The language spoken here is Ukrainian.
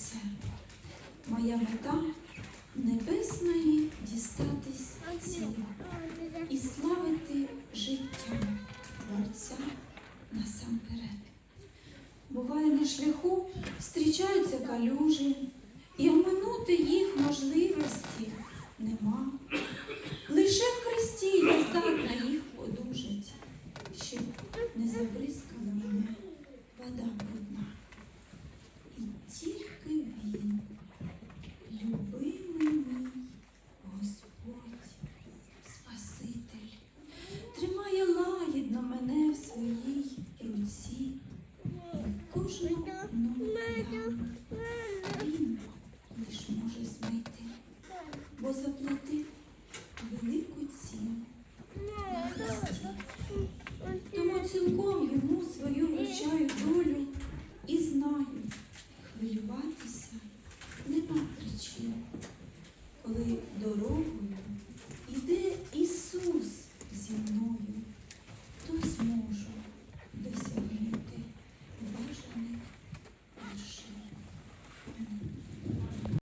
серце. Моя мета небесної дістатись ціла і славити життя Творця насамперед. Буває, на шляху зустрічаються калюжі, і оминути їх можливості нема. Лише в Христі я здатна їх одужать, щоб не забризти. Може знайти, бо заплатив велику ціну. Тому цілком йому свою вручаю долю і знаю, хвилюватися нема причин.